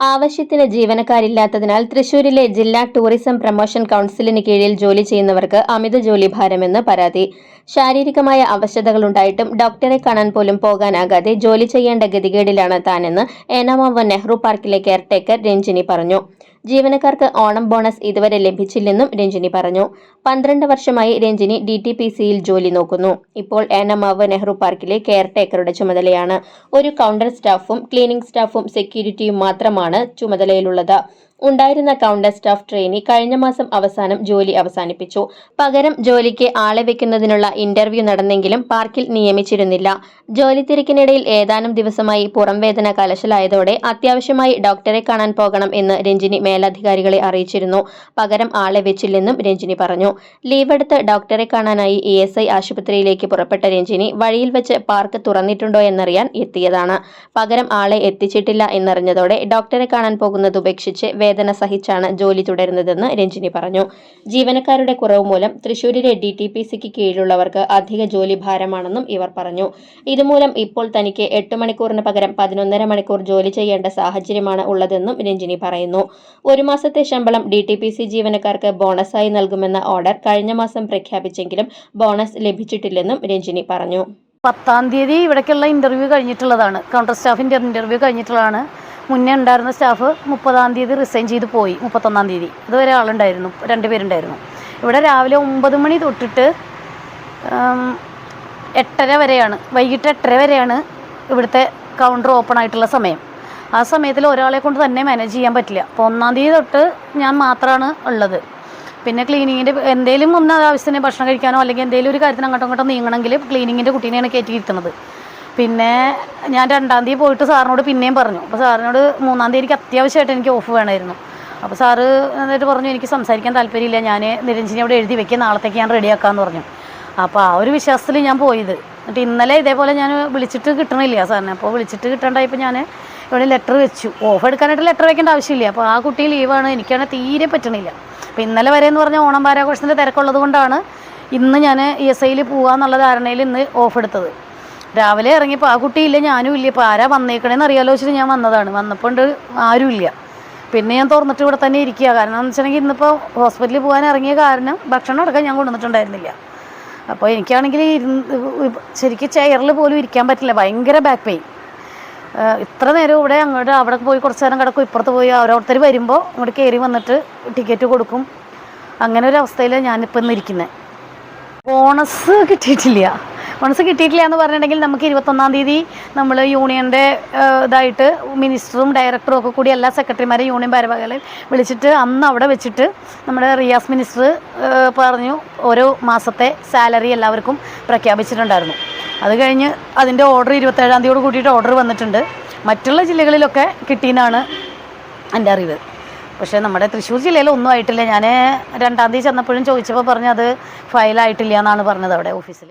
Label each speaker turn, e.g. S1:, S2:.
S1: ആവശ്യത്തിന് ജീവനക്കാരില്ലാത്തതിനാൽ തൃശൂരിലെ ജില്ലാ ടൂറിസം പ്രൊമോഷൻ കൗൺസിലിന് കീഴിൽ ജോലി ചെയ്യുന്നവർക്ക് അമിത ജോലി ഭാരമെന്ന് പരാതി. ശാരീരികമായ അവശതകളുണ്ടായിട്ടും ഡോക്ടറെ കാണാൻ പോലും പോകാനാകാതെ ജോലി ചെയ്യേണ്ട ഗതികേടിലാണ് താനെന്ന് ഏനാമാവ് നെഹ്റു പാർക്കിലെ കെയർടേക്കർ രഞ്ജിനി പറഞ്ഞു. ജീവനക്കാർക്ക് ഓണം ബോണസ് ഇതുവരെ ലഭിച്ചില്ലെന്നും രഞ്ജിനി പറഞ്ഞു. പന്ത്രണ്ട് വർഷമായി രഞ്ജിനി ഡി ടി പി സിയിൽ ജോലി നോക്കുന്നു. ഇപ്പോൾ ഏനമാവ് നെഹ്റു പാർക്കിലെ കെയർ ടേക്കറുടെ ചുമതലയാണ്. ഒരു കൗണ്ടർ സ്റ്റാഫും ക്ലീനിംഗ് സ്റ്റാഫും സെക്യൂരിറ്റിയും മാത്രമാണ് ചുമതലയിലുള്ളത്. ഉണ്ടായിരുന്ന കൗണ്ടർ സ്റ്റാഫ് ട്രെയിനി കഴിഞ്ഞ മാസം അവസാനം ജോലി അവസാനിപ്പിച്ചു. പകരം ജോലിക്ക് ആളെ വെക്കുന്നതിനുള്ള ഇന്റർവ്യൂ നടന്നെങ്കിലും പാർക്കിൽ നിയമിച്ചിരുന്നില്ല. ജോലി തിരക്കിനിടയിൽ ഏതാനും ദിവസമായി പുറംവേദന കലശലായതോടെ അത്യാവശ്യമായി ഡോക്ടറെ കാണാൻ പോകണം എന്ന് രഞ്ജിനി മേലധികാരികളെ അറിയിച്ചിരുന്നു. പകരം ആളെ വെച്ചില്ലെന്നും രഞ്ജിനി പറഞ്ഞു. ലീവെടുത്ത് ഡോക്ടറെ കാണാനായി ഇ എസ് ഐ ആശുപത്രിയിലേക്ക് പുറപ്പെട്ട രഞ്ജിനി വഴിയിൽ വെച്ച് പാർക്ക് തുറന്നിട്ടുണ്ടോ എന്നറിയാൻ എത്തിയതാണ്. പകരം ആളെ എത്തിച്ചിട്ടില്ല എന്നറിഞ്ഞതോടെ ഡോക്ടറെ കാണാൻ പോകുന്നത് ഉപേക്ഷിച്ച് വേദന സഹിച്ചാണ് ജോലി തുടരുന്നതെന്ന് രഞ്ജിനി പറഞ്ഞു. ജീവനക്കാരുടെ കുറവ് മൂലം തൃശൂരിലെ ഡി ടി പി സിക്ക് കീഴിലുള്ളവർക്ക് അധിക ജോലി ഭാരമാണെന്നും ഇവർ പറഞ്ഞു. ഇതുമൂലം ഇപ്പോൾ തനിക്ക് എട്ട് മണിക്കൂറിന് പകരം പതിനൊന്നര മണിക്കൂർ ജോലി ചെയ്യേണ്ട സാഹചര്യമാണ് ഉള്ളതെന്നും രഞ്ജിനി പറയുന്നു. ഒരു മാസത്തെ ശമ്പളം ഡി ടി പി സി ജീവനക്കാർക്ക് ബോണസായി നൽകുമെന്ന ഓർഡർ കഴിഞ്ഞ മാസം പ്രഖ്യാപിച്ചെങ്കിലും ബോണസ് ലഭിച്ചിട്ടില്ലെന്നും രഞ്ജിനി പറഞ്ഞു.
S2: പത്താം തീയതി ഇവിടേക്കുള്ള ഇന്റർവ്യൂ കഴിഞ്ഞിട്ടുള്ളതാണ്. കൗണ്ടർ സ്റ്റാഫിന്റെ ഇന്റർവ്യൂ കഴിഞ്ഞിട്ടുള്ളതാണ്. മുന്നേ ഉണ്ടായിരുന്ന സ്റ്റാഫ് മുപ്പതാം തീയതി റിസൈൻ ചെയ്ത് പോയി മുപ്പത്തൊന്നാം തീയതി. അതുവരെ ആളുണ്ടായിരുന്നു രണ്ട് പേരുണ്ടായിരുന്നു. ഇവിടെ രാവിലെ ഒമ്പത് മണി തൊട്ടിട്ട് എട്ടര വരെയാണ് വൈകിട്ട് എട്ടര വരെയാണ് ഇവിടുത്തെ കൗണ്ടർ ഓപ്പൺ ആയിട്ടുള്ള സമയം. ആ സമയത്തിൽ ഒരാളെ കൊണ്ട് തന്നെ മാനേജ് ചെയ്യാൻ പറ്റില്ല. അപ്പോൾ ഒന്നാം തീയതി തൊട്ട് ഞാൻ മാത്രമാണ് ഉള്ളത്. പിന്നെ ക്ലീനിങ്ങിന്റെ എന്തെങ്കിലും ഒന്ന് ആവശ്യത്തിന് ഭക്ഷണം കഴിക്കാനോ അല്ലെങ്കിൽ എന്തെങ്കിലും ഒരു കാര്യത്തിന് അങ്ങോട്ടും ഇങ്ങോട്ടും നീങ്ങണമെങ്കിൽ ക്ലീനിങ്ങിന്റെ കുട്ടീനെയാണ് കയറ്റിയിരുത്തുന്നത് പിന്നെ ഞാൻ രണ്ടാം തീയതി പോയിട്ട് സാറിനോട് പിന്നെയും പറഞ്ഞു. അപ്പോൾ സാറിനോട് മൂന്നാം തീയതി എനിക്ക് അത്യാവശ്യമായിട്ട് എനിക്ക് ഓഫ് വേണമായിരുന്നു. അപ്പോൾ സാറ് എന്നിട്ട് പറഞ്ഞു എനിക്ക് സംസാരിക്കാൻ താല്പര്യമില്ല. ഞാൻ നിരഞ്ജിനി അവിടെ എഴുതി വെക്കുക നാളത്തേക്ക് ഞാൻ റെഡിയാക്കാമെന്ന് പറഞ്ഞു. അപ്പോൾ ആ ഒരു വിശ്വാസത്തിൽ ഞാൻ പോയത്. എന്നിട്ട് ഇന്നലെ ഇതേപോലെ ഞാൻ വിളിച്ചിട്ട് കിട്ടണില്ല സാറിനെ. അപ്പോൾ വിളിച്ചിട്ട് കിട്ടണ്ടായപ്പോൾ ഞാൻ ഇവിടെ ലെറ്റർ വെച്ചു. ഓഫ് എടുക്കാനായിട്ട് ലെറ്റർ വെക്കേണ്ട ആവശ്യമില്ല. അപ്പോൾ ആ കുട്ടി ലീവാണ് എനിക്കാണെങ്കിൽ തീരെ പറ്റണില്ല. അപ്പോൾ ഇന്നലെ വരെ എന്ന് പറഞ്ഞാൽ ഓണം വാരാഘോഷത്തിന്റെ തിരക്കുള്ളത് കൊണ്ടാണ് ഇന്ന് ഞാൻ ഇ എസ് ഐയിൽ പോകാമെന്നുള്ള ധാരണയിൽ ഇന്ന് ഓഫ് എടുത്തത്. രാവിലെ ഇറങ്ങിയപ്പോൾ ആ കുട്ടിയില്ല ഞാനും ഇല്ല. ഇപ്പോൾ ആരാ വന്നേക്കണേന്ന് അറിയാലോ വെച്ചിട്ട് ഞാൻ വന്നതാണ്. വന്നപ്പോൾ ഉണ്ട് ആരുമില്ല പിന്നെ ഞാൻ തുറന്നിട്ട് ഇവിടെ തന്നെ ഇരിക്കുക കാരണം എന്ന് വെച്ചിട്ടുണ്ടെങ്കിൽ ഇന്നിപ്പോൾ ഹോസ്പിറ്റലിൽ പോകാൻ ഇറങ്ങിയ കാരണം ഭക്ഷണം അടക്കം ഞാൻ കൊണ്ടുവന്നിട്ടുണ്ടായിരുന്നില്ല. അപ്പോൾ എനിക്കാണെങ്കിൽ ഇരുന്ന് ശരിക്കും ചെയറിൽ പോലും ഇരിക്കാൻ പറ്റില്ല. ഭയങ്കര ബാക്ക് പെയിൻ ഇത്ര നേരം ഇവിടെ അങ്ങോട്ട് അവിടെ പോയി കുറച്ച് നേരം കിടക്കും. ഇപ്പുറത്ത് പോയി ഓരോരുത്തർ വരുമ്പോൾ ഇങ്ങോട്ട് കയറി വന്നിട്ട് ടിക്കറ്റ് കൊടുക്കും. അങ്ങനെ ഒരു അവസ്ഥയിലാണ് ഞാനിപ്പോൾ ഇന്ന് ഇരിക്കുന്നത് ബോണസ് കിട്ടിയിട്ടില്ല. ബോണസ് കിട്ടിയിട്ടില്ല എന്ന് പറഞ്ഞിട്ടുണ്ടെങ്കിൽ നമുക്ക് ഇരുപത്തൊന്നാം തീയതി നമ്മൾ യൂണിയന്റെ ഇതായിട്ട് മിനിസ്റ്ററും ഡയറക്ടറും ഒക്കെ കൂടി എല്ലാ സെക്രട്ടറിമാരെ യൂണിയൻ ഭാരവാഹികളെ വിളിച്ചിട്ട് അന്ന് അവിടെ വെച്ചിട്ട് നമ്മുടെ റിയാസ് മിനിസ്റ്റർ പറഞ്ഞു ഓരോ മാസത്തെ സാലറി എല്ലാവർക്കും പ്രഖ്യാപിച്ചിട്ടുണ്ടായിരുന്നു. അത് കഴിഞ്ഞ് അതിന്റെ ഓർഡർ ഇരുപത്തേഴാം തീയതിയോട് കൂട്ടിയിട്ട് ഓർഡർ വന്നിട്ടുണ്ട്. മറ്റുള്ള ജില്ലകളിലൊക്കെ കിട്ടിയെന്നാണ് എന്റെ അറിവ്. പക്ഷേ നമ്മുടെ തൃശ്ശൂർ ജില്ലയിൽ ഒന്നും ആയിട്ടില്ല. ഞാൻ രണ്ടാം തീയതി ചെന്നപ്പോഴും ചോദിച്ചപ്പോൾ പറഞ്ഞത് ഫയലായിട്ടില്ല എന്നാണ് പറഞ്ഞത് അവിടെ ഓഫീസിൽ.